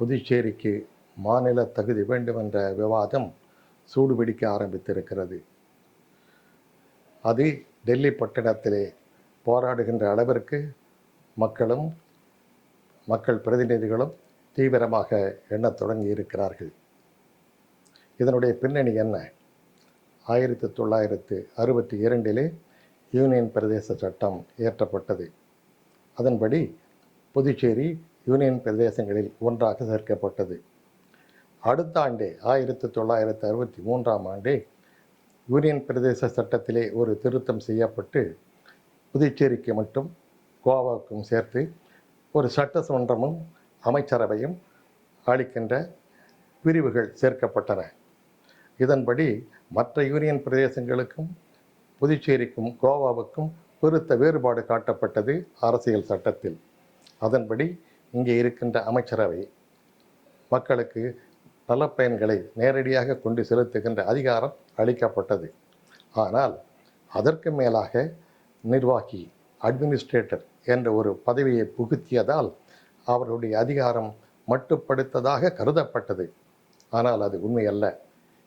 புதுச்சேரிக்கு மாநில தகுதி வேண்டும் என்ற விவாதம் சூடுபிடிக்க ஆரம்பித்திருக்கிறது. அது டெல்லி பட்டணத்திலே போராடுகின்ற அளவிற்கு மக்களும் மக்கள் பிரதிநிதிகளும் தீவிரமாக எண்ணத் தொடங்கி இருக்கிறார்கள் இதனுடைய பின்னணி என்ன? ஆயிரத்தி தொள்ளாயிரத்து அறுபத்தி இரண்டிலே யூனியன் பிரதேச சட்டம் இயற்றப்பட்டது. அதன்படி புதுச்சேரி யூனியன் பிரதேசங்களில் ஒன்றாக சேர்க்கப்பட்டது. அடுத்த ஆண்டே ஆயிரத்தி தொள்ளாயிரத்து அறுபத்தி மூன்றாம் ஆண்டே யூனியன் பிரதேச சட்டத்திலே ஒரு திருத்தம் செய்யப்பட்டு புதுச்சேரிக்கு மட்டும் கோவாவுக்கும் சேர்த்து ஒரு சட்டமன்றமும் அமைச்சரவையும் அளிக்கின்ற பிரிவுகள் சேர்க்கப்பட்டன. இதன்படி மற்ற யூனியன் பிரதேசங்களுக்கும் புதுச்சேரிக்கும் கோவாவுக்கும் பெருத்த வேறுபாடு காட்டப்பட்டது அரசியல் சட்டத்தில். அதன்படி இங்கே இருக்கின்ற அமைச்சரவை மக்களுக்கு நலப்பயன்களை நேரடியாக கொண்டு செலுத்துகின்ற அதிகாரம் அளிக்கப்பட்டது. ஆனால் அதற்கு மேலாக நிர்வாகி அட்மினிஸ்ட்ரேட்டர் என்ற ஒரு பதவியை புகுத்தியதால் அவருடைய அதிகாரம் மட்டுப்படுத்ததாக கருதப்பட்டது. ஆனால் அது உண்மையல்ல.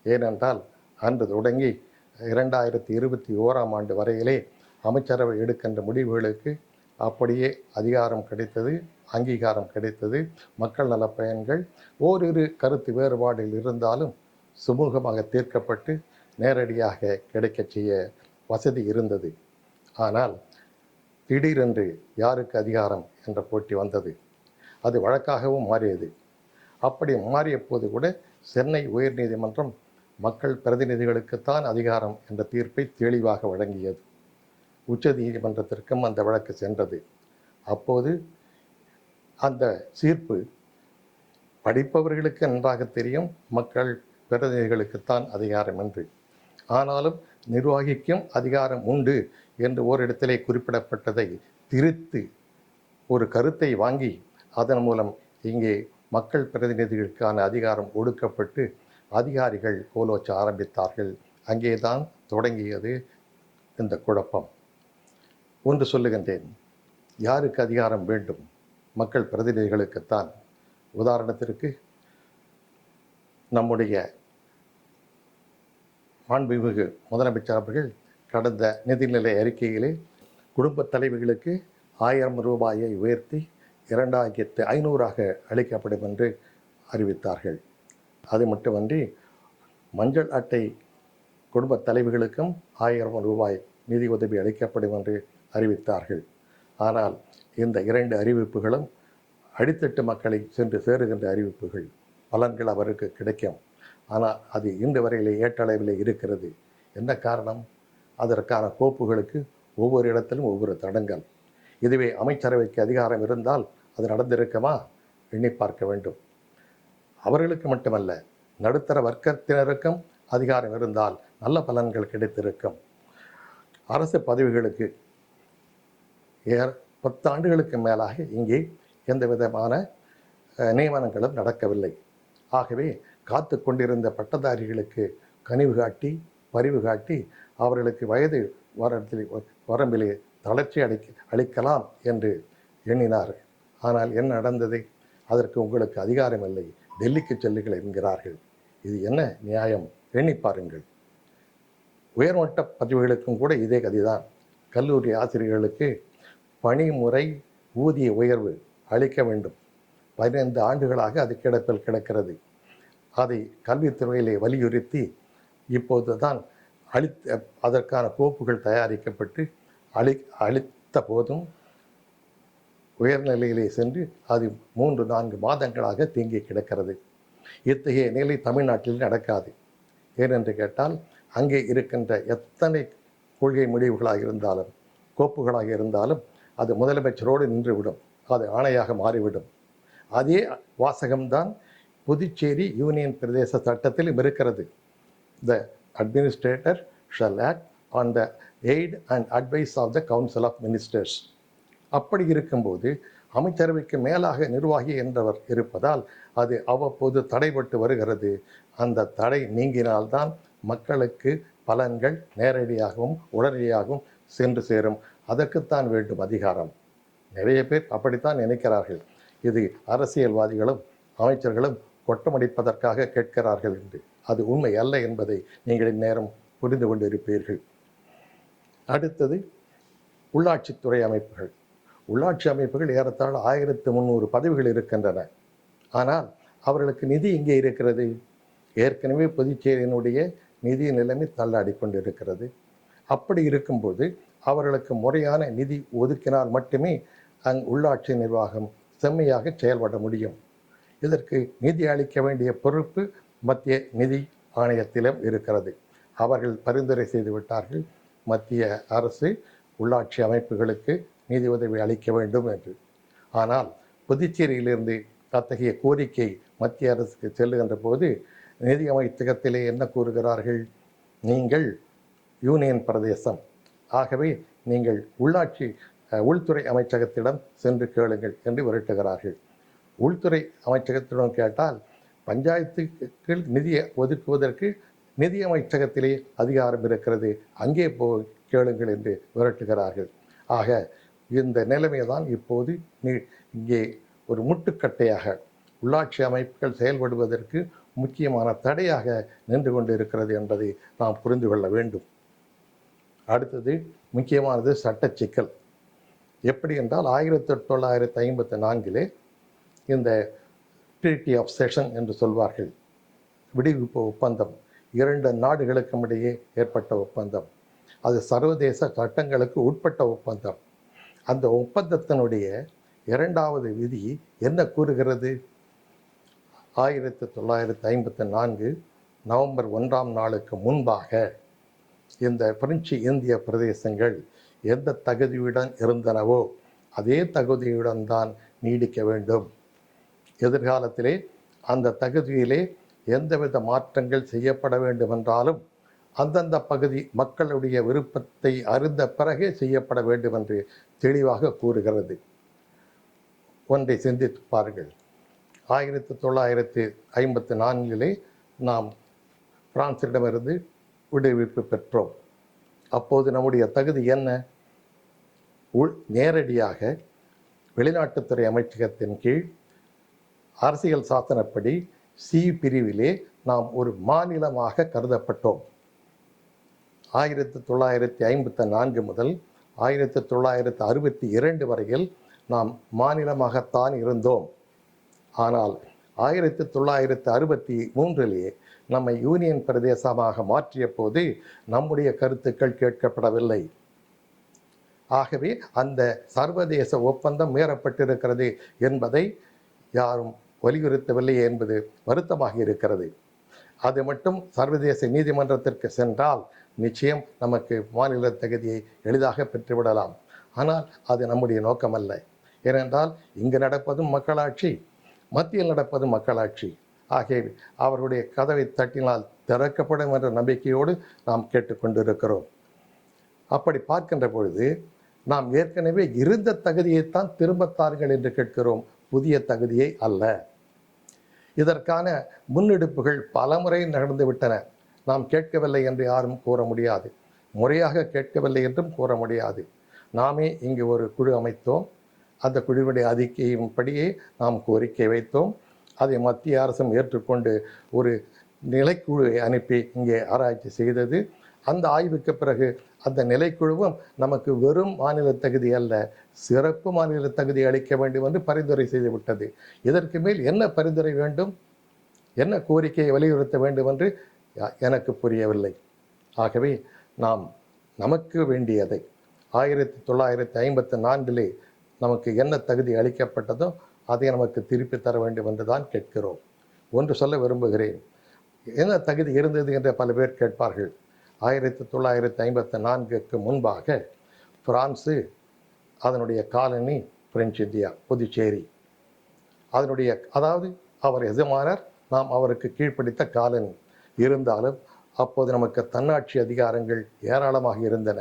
ஏனென்றால் அன்று தொடங்கி இரண்டாயிரத்தி இருபத்தி ஓராம் ஆண்டு வரையிலே அமைச்சரவை எடுக்கின்ற முடிவுகளுக்கு அப்படியே அதிகாரம் கிடைத்தது அங்கீகாரம் கிடைத்தது. மக்கள் நல பயன்கள் ஓரிரு கருத்து வேறுபாடில் இருந்தாலும் சுமூகமாக தீர்க்கப்பட்டு நேரடியாக கிடைக்கச் செய்ய வசதி இருந்தது. ஆனால் திடீரென்று யாருக்கு அதிகாரம் என்ற போட்டி வந்தது? அது வழக்காகவும் மாறியது. அப்படி மாறிய போது கூட சென்னை உயர்நீதிமன்றம் மக்கள் பிரதிநிதிகளுக்குத்தான் அதிகாரம் என்ற தீர்ப்பை தெளிவாக வழங்கியது. உச்ச நீதிமன்றத்திற்கும் அந்த வழக்கு சென்றது. அப்போது அந்த தீர்ப்பு படிப்பவர்களுக்கு நன்றாக தெரியும் மக்கள் பிரதிநிதிகளுக்குத்தான் அதிகாரம் என்று. ஆனாலும் நிர்வாகிக்கும் அதிகாரம் உண்டு என்று ஓரிடத்திலே குறிப்பிடப்பட்டதை திருத்து ஒரு கருத்தை வாங்கி அதன் மூலம் இங்கே மக்கள் பிரதிநிதிகளுக்கான அதிகாரம் ஒடுக்கப்பட்டு அதிகாரிகள் கோலோச்ச ஆரம்பித்தார்கள். அங்கேதான் தொடங்கியது இந்த குழப்பம். ஒன்று சொல்லுகின்றேன். யாருக்கு அதிகாரம் வேண்டும்? மக்கள் பிரதிநிதிகளுக்குத்தான். உதாரணத்திற்கு நம்முடைய மாண்புமிகு முதலமைச்சர் அவர்கள் கடந்த நிதிநிலை அறிக்கையிலே குடும்பத் தலைவிகளுக்கு ஆயிரம் ரூபாயை உயர்த்தி இரண்டாயிரத்து ஐநூறாக அளிக்கப்படும் என்று அறிவித்தார்கள். அது மட்டுமன்றி மஞ்சள் அட்டை குடும்ப தலைவிகளுக்கும் ஆயிரம் ரூபாய் நிதி உதவி அளிக்கப்படும் என்று அறிவித்தார்கள். ஆனால் இந்த இரண்டு அறிவிப்புகளும் அடித்தட்டு மக்களை சென்று சேருகின்ற அறிவிப்புகள் பலன்கள் அவருக்கு கிடைக்கும். ஆனால் அது இன்று வரையிலே ஏற்றளவில் இருக்கிறது. என்ன காரணம்? அதற்கான கோப்புகளுக்கு ஒவ்வொரு இடத்திலும் ஒவ்வொரு தடங்கள். இதுவே அமைச்சரவைக்கு அதிகாரம் இருந்தால் அது நடந்திருக்குமா? எண்ணி பார்க்க வேண்டும். அவர்களுக்கு மட்டுமல்ல நடுத்தர வர்க்கத்தினருக்கும் அதிகாரம் இருந்தால் நல்ல பலன்கள் கிடைத்திருக்கும். அரசு பதவிகளுக்கு ஏற பத்தாண்டுகளுக்கு மேலாக இங்கே எந்த விதமான நியமனங்களும் நடக்கவில்லை. ஆகவே காத்து கொண்டிருந்த பட்டதாரிகளுக்கு கனிவு காட்டி பரிவு காட்டி அவர்களுக்கு வயது வரத்தில் வரம்பிலே தளர்ச்சி அளிக்க அளிக்கலாம் என்று எண்ணினார். ஆனால் என்ன நடந்தது? அதற்கு உங்களுக்கு அதிகாரம் இல்லை. டெல்லிக்கு செல்லுங்கள் என்கிறார்கள். இது என்ன நியாயம்? எண்ணி பாருங்கள். உயர்மட்ட பதவிகளுக்கும் கூட இதே கதிதான். கல்லூரி ஆசிரியர்களுக்கு பணிமுறை ஊதிய உயர்வு அளிக்க வேண்டும். பதினைந்து ஆண்டுகளாக அது கிடப்பில் கிடக்கிறது. அதை கல்வித்துறையிலே வலியுறுத்தி இப்போது தான் அளித்த அதற்கான கோப்புகள் தயாரிக்கப்பட்டு அளி அளித்த போதும் உயர்நிலையிலே சென்று அது மூன்று நான்கு மாதங்களாக தேங்கி கிடக்கிறது. இத்தகைய நிலை தமிழ்நாட்டில் நடக்காது. ஏனென்று கேட்டால் அங்கே இருக்கின்ற எத்தனை கொள்கை முடிவுகளாக இருந்தாலும் கோப்புகளாக இருந்தாலும் அது முதலமைச்சரோடு நின்றுவிடும். அது ஆணையாக மாறிவிடும். அதே வாசகம்தான் புதுச்சேரி யூனியன் பிரதேச சட்டத்திலும் இருக்கிறது. The administrator shall act on the aid and advice of the council of ministers அப்படி இருக்கும்போது அமைச்சரவைக்கு மேலாக நிர்வாகி என்றவர் இருப்பதால் அது அவ்வப்போது தடைபட்டு வருகிறது. அந்த தடை நீங்கினால்தான் மக்களுக்கு பலன்கள் நேரடியாகவும் உடனடியாகவும் சென்று சேரும். அதற்குத்தான் வேண்டும் அதிகாரம். நிறைய பேர் அப்படித்தான் நினைக்கிறார்கள். இது அரசியல்வாதிகளும் அமைச்சர்களும் கொட்டமடிப்பதற்காக கேட்கிறார்கள் என்று. அது உண்மை அல்ல என்பதை நீங்கள் இந்நேரம் புரிந்து கொண்டிருப்பீர்கள். அடுத்தது உள்ளாட்சித்துறை அமைப்புகள். உள்ளாட்சி அமைப்புகள் ஏறத்தாழ ஆயிரத்து முந்நூறு பதவிகள் இருக்கின்றன. ஆனால் அவர்களுக்கு நிதி இங்கே இருக்கிறது? ஏற்கனவே புதுச்சேரியினுடைய நிதி நிலைமை தள்ளாடி கொண்டிருக்கிறது. அப்படி இருக்கும்போது அவர்களுக்கு முறையான நிதி ஒதுக்கினால் மட்டுமே அங் உள்ளாட்சி நிர்வாகம் செம்மையாக செயல்பட முடியும். இதற்கு நிதி அளிக்க வேண்டிய பொறுப்பு மத்திய நிதி ஆணையத்திலும் இருக்கிறது. அவர்கள் பரிந்துரை செய்து விட்டார்கள். மத்திய அரசு உள்ளாட்சி அமைப்புகளுக்கு நிதி உதவி அளிக்க வேண்டும் என்று. ஆனால் புதுச்சேரியிலிருந்து அத்தகைய கோரிக்கை மத்திய அரசுக்கு செல்லுகின்ற போது நிதி அமைச்சகத்திலே என்ன கூறுகிறார்கள்? நீங்கள் யூனியன் பிரதேசம். ஆகவே நீங்கள் உள்ளாட்சி உள்துறை அமைச்சகத்திடம் சென்று கேளுங்கள் என்று விரட்டுகிறார்கள். உள்துறை அமைச்சகத்திடம் கேட்டால் பஞ்சாயத்துக்கு நிதியை ஒதுக்குவதற்கு நிதி அமைச்சகத்திலே அதிகாரம் இருக்கிறது. அங்கே போ கேளுங்கள் என்று விரட்டுகிறார்கள். ஆக இந்த நிலைமை தான் இப்போது நீ- இங்கே ஒரு முட்டுக்கட்டையாக உள்ளாட்சி அமைப்புகள் செயல்படுவதற்கு முக்கியமான தடையாக நின்று கொண்டிருக்கிறது என்பதை நாம் புரிந்து கொள்ள வேண்டும். அடுத்தது முக்கியமானது சட்ட சிக்கல். எப்படி என்றால் ஆயிரத்தி தொள்ளாயிரத்தி ஐம்பத்தி நான்கிலே இந்த ட்ரீட்டி ஆஃப் செஷன் என்று சொல்வார்கள். விடுவிப்பு ஒப்பந்தம். இரண்டு நாடுகளுக்கும் இடையே ஏற்பட்ட ஒப்பந்தம். அது சர்வதேச சட்டங்களுக்கு உட்பட்ட ஒப்பந்தம். அந்த ஒப்பந்தத்தினுடைய இரண்டாவது விதி என்ன கூறுகிறது? ஆயிரத்தி தொள்ளாயிரத்தி ஐம்பத்தி நான்கு நவம்பர் ஒன்றாம் நாளுக்கு முன்பாக இந்த பிரெஞ்சு இந்திய பிரதேசங்கள் எந்த தகுதியுடன் இருந்தனவோ அதே தகுதியுடன் தான் நீடிக்க வேண்டும். எதிர்காலத்திலே அந்த தகுதியிலே எந்தவித மாற்றங்கள் செய்யப்பட வேண்டுமென்றாலும் அந்தந்த பகுதி மக்களுடைய விருப்பத்தை அறிந்த பிறகே செய்யப்பட வேண்டும் என்று தெளிவாக கூறுகிறது. ஒன்றை சிந்தித்து பாருங்கள். ஆயிரத்தி தொள்ளாயிரத்தி ஐம்பத்தி நான்கிலே நாம் பிரான்சிடமிருந்து விடுவிப்பு பெற்றோம். அப்போது நம்முடைய தகுதி என்ன? உள் நேரடியாக வெளிநாட்டுத்துறை அமைச்சகத்தின் கீழ் அரசியல் சாசனப்படி சி பிரிவிலே நாம் ஒரு மாநிலமாக கருதப்பட்டோம். ஆயிரத்தி தொள்ளாயிரத்தி ஐம்பத்தி நான்கு முதல் ஆயிரத்தி தொள்ளாயிரத்தி அறுபத்தி இரண்டு வரையில் நாம் மாநிலமாகத்தான் இருந்தோம். ஆனால் ஆயிரத்தி தொள்ளாயிரத்தி அறுபத்தி மூன்றிலேயே நம்மை யூனியன் பிரதேசமாக மாற்றிய போது நம்முடைய கருத்துக்கள் கேட்கப்படவில்லை. ஆகவே அந்த சர்வதேச ஒப்பந்தம் மீறப்பட்டிருக்கிறது என்பதை யாரும் வலியுறுத்தவில்லை என்பது வருத்தமாக இருக்கிறது. அது மட்டும் சர்வதேச நீதிமன்றத்திற்கு சென்றால் நிச்சயம் நமக்கு மாநில தகுதியை எளிதாக பெற்றுவிடலாம். ஆனால் அது நம்முடைய நோக்கமல்ல. ஏனென்றால் இங்கு நடப்பதும் மக்களாட்சி மத்தியில் நடப்பதும் மக்களாட்சி. ஆகியவை அவருடைய கதவை தட்டினால் திறக்கப்படும் என்ற நம்பிக்கையோடு நாம் கேட்டுக்கொண்டிருக்கிறோம். அப்படி பார்க்கின்ற பொழுது நாம் ஏற்கனவே இருந்த தகுதியைத்தான் திரும்பத்தார்கள் என்று கேட்கிறோம். புதிய தகுதியை அல்ல. இதற்கான முன்னெடுப்புகள் பலமுறை நடந்துவிட்டன நாம் கேட்கவில்லை என்று யாரும் கூற முடியாது. முறையாக கேட்கவில்லை என்றும் கூற முடியாது. நாமே இங்கு ஒரு குழு அமைத்தோம். அந்த குழுவுடைய அறிக்கையின்படியே நாம் கோரிக்கை வைத்தோம். அதை மத்திய அரசும் ஏற்றுக்கொண்டு ஒரு நிலைக்குழுவை அனுப்பி இங்கே ஆராய்ச்சி செய்தது. அந்த ஆய்வுக்கு பிறகு அந்த நிலைக்குழுவும் நமக்கு வெறும் மாநில தகுதி அல்ல சிறப்பு மாநில தகுதி அளிக்க வேண்டும் என்று பரிந்துரை செய்துவிட்டது இதற்கு மேல் என்ன பரிந்துரை வேண்டும்? என்ன கோரிக்கையை வலியுறுத்த வேண்டும் என்று எனக்கு புரியவில்லை. ஆகவே நாம் நமக்கு வேண்டியதை ஆயிரத்தி தொள்ளாயிரத்தி ஐம்பத்தி நான்கிலே நமக்கு என்ன தகுதி அளிக்கப்பட்டதோ அதை நமக்கு திருப்பி தர வேண்டும் என்று தான் கேட்கிறோம். ஒன்று சொல்ல விரும்புகிறேன். என்ன தகுதி இருந்தது என்று பல பேர் கேட்பார்கள். ஆயிரத்தி தொள்ளாயிரத்தி ஐம்பத்தி நான்குக்கு முன்பாக பிரான்சு அதனுடைய காலனி பிரெஞ்சு இந்தியா புதுச்சேரி. அதனுடைய அதாவது அவர் எஜமானர் நாம் அவருக்கு கீழ்ப்பிடித்த காலனி. இருந்தாலும் அப்போது நமக்கு தன்னாட்சி அதிகாரங்கள் ஏராளமாக இருந்தன.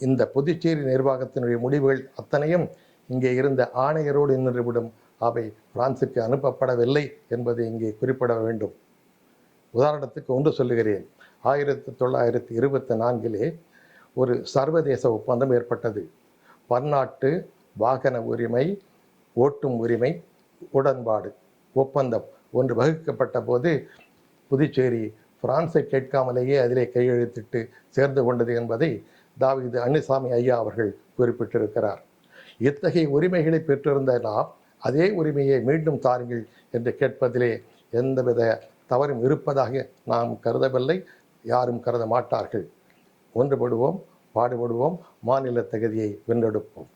இந்த புதுச்சேரி நிர்வாகத்தினுடைய முடிவுகள் அத்தனையும் இங்கே இருந்த ஆணையரோடு நின்றுவிடும் அவை பிரான்சுக்கு அனுப்பப்படவில்லை என்பதை இங்கே குறிப்பிட வேண்டும். உதாரணத்துக்கு ஒன்று சொல்லுகிறேன். ஆயிரத்தி தொள்ளாயிரத்தி இருபத்தி நான்கிலே ஒரு சர்வதேச ஒப்பந்தம் ஏற்பட்டது. பன்னாட்டு வாகன உரிமை ஓட்டும் உரிமை உடன்பாடு ஒப்பந்தம் ஒன்று வகுக்கப்பட்ட போது புதுச்சேரி பிரான்ஸை கேட்காமலேயே அதிலே கையெழுத்திட்டு சேர்ந்து கொண்டது என்பதை தாவிது அன்னிசாமி ஐயா அவர்கள் குறிப்பிட்டிருக்கிறார். இத்தகைய உரிமைகளை பெற்றிருந்த நாம் அதே உரிமையை மீண்டும் தாருங்கள் என்று கேட்பதிலே எந்தவித தவறும் இருப்பதாக நாம் கருதவில்லை. யாரும் கருத மாட்டார்கள் ஒன்றுபடுவோம் பாடுபடுவோம் மாநில தகுதியை வென்றெடுப்போம்.